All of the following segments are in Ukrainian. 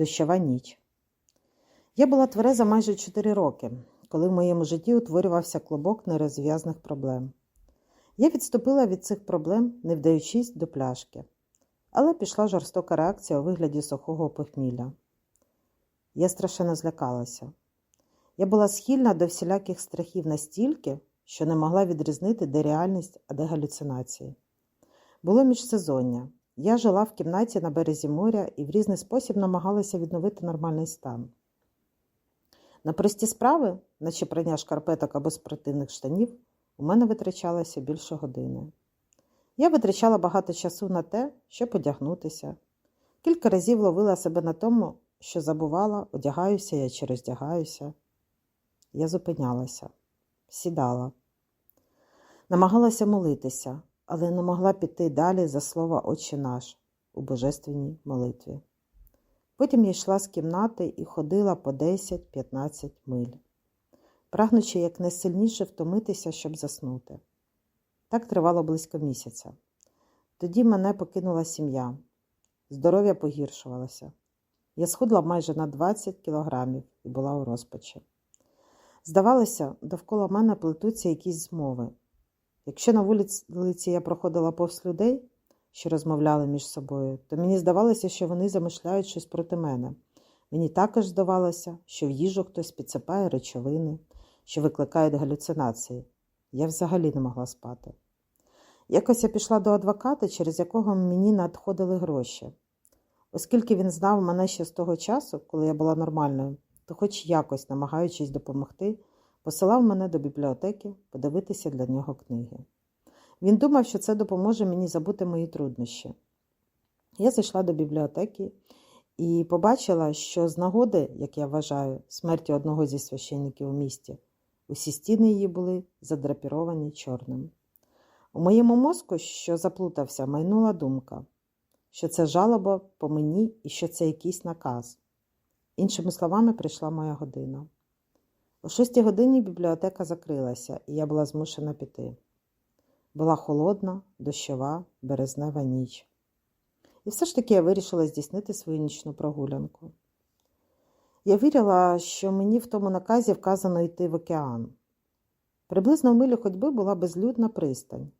Дощова ніч. Я була твереза майже 4 роки, коли в моєму житті утворювався клубок нерозв'язних проблем. Я відступила від цих проблем, не вдаючись до пляшки, але пішла жорстока реакція у вигляді сухого похмілля. Я страшенно злякалася. Я була схильна до всіляких страхів настільки, що не могла відрізнити, де реальність, а де галюцинації. Було міжсезоння. Я жила в кімнаті на березі моря і в різний спосіб намагалася відновити нормальний стан. На прості справи, наче прання шкарпеток або спортивних штанів, у мене витрачалося більше години. Я витрачала багато часу на те, щоб одягнутися. Кілька разів ловила себе на тому, що забувала, одягаюся я чи роздягаюся. Я зупинялася, сідала, намагалася молитися, але не могла піти далі за слова Отче наш у божественній молитві. Потім я йшла з кімнати і ходила по 10-15 миль, прагнучи якнайсильніше втомитися, щоб заснути. Так тривало близько місяця. Тоді мене покинула сім'я. Здоров'я погіршувалося. Я схудла майже на 20 кілограмів і була у розпачі. Здавалося, довкола мене плетуться якісь змови. Якщо на вулиці я проходила повз людей, що розмовляли між собою, то мені здавалося, що вони замишляють щось проти мене. Мені також здавалося, що в їжу хтось підсипає речовини, що викликають галюцинації. Я взагалі не могла спати. Якось я пішла до адвоката, через якого мені надходили гроші. Оскільки він знав мене ще з того часу, коли я була нормальною, то, хоч якось, намагаючись допомогти, посилав мене до бібліотеки подивитися для нього книги. Він думав, що це допоможе мені забути мої труднощі. Я зайшла до бібліотеки і побачила, що з нагоди, як я вважаю, смерті одного зі священників у місті, усі стіни її були задрапіровані чорним. У моєму мозку, що заплутався, майнула думка, що це жалоба по мені і що це якийсь наказ. Іншими словами, прийшла моя година. О шостій годині бібліотека закрилася, і я була змушена піти. Була холодна, дощова, березнева ніч. І все ж таки я вирішила здійснити свою нічну прогулянку. Я вірила, що мені в тому наказі вказано йти в океан. Приблизно в милю ходьби була безлюдна пристань.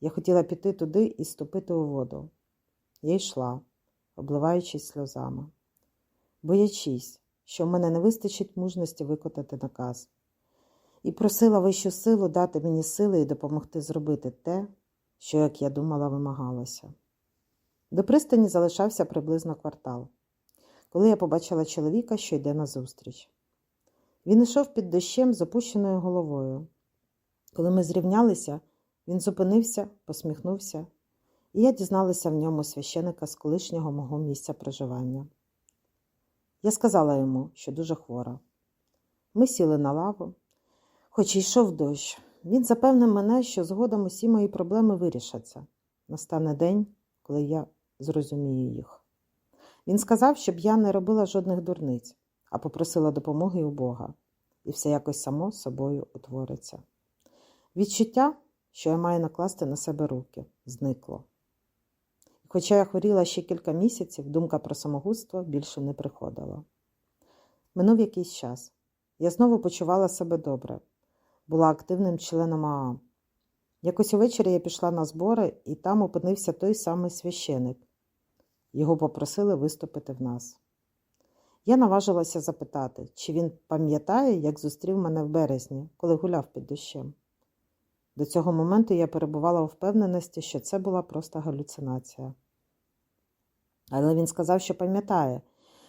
Я хотіла піти туди і ступити у воду. Я йшла, обливаючись сльозами, боячись, що в мене не вистачить мужності виконати наказ, і просила вищу силу дати мені сили і допомогти зробити те, що, як я думала, вимагалося. До пристані залишався приблизно квартал, коли я побачила чоловіка, що йде назустріч. Він йшов під дощем з опущеною головою. Коли ми зрівнялися, він зупинився, посміхнувся, і я дізналася в ньому священика з колишнього мого місця проживання. Я сказала йому, що дуже хвора. Ми сіли на лаву, хоч і йшов дощ. Він запевнив мене, що згодом усі мої проблеми вирішаться. Настане день, коли я зрозумію їх. Він сказав, щоб я не робила жодних дурниць, а попросила допомоги у Бога, і все якось само собою утвориться. Відчуття, що я маю накласти на себе руки, зникло. Хоча я хворіла ще кілька місяців, думка про самогубство більше не приходила. Минув якийсь час. Я знову почувала себе добре, була активним членом АА. Якось увечері я пішла на збори, і там опинився той самий священик. Його попросили виступити в нас. Я наважилася запитати, чи він пам'ятає, як зустрів мене в березні, коли гуляв під дощем. До цього моменту я перебувала у впевненості, що це була просто галюцинація. Але він сказав, що пам'ятає,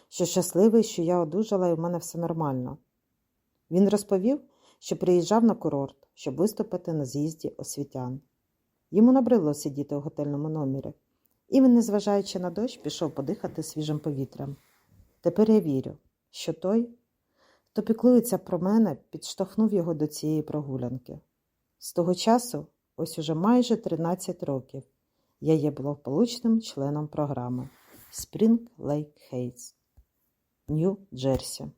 що щасливий, що я одужала і в мене все нормально. Він розповів, що приїжджав на курорт, щоб виступити на з'їзді освітян. Йому набридло сидіти у готельному номері, І він, незважаючи на дощ, пішов подихати свіжим повітрям. Тепер я вірю, що той, хто піклується про мене, підштовхнув його до цієї прогулянки. З того часу, ось уже майже 13 років, я є благополучним членом програми Spring Lake Heights, Нью-Джерсі.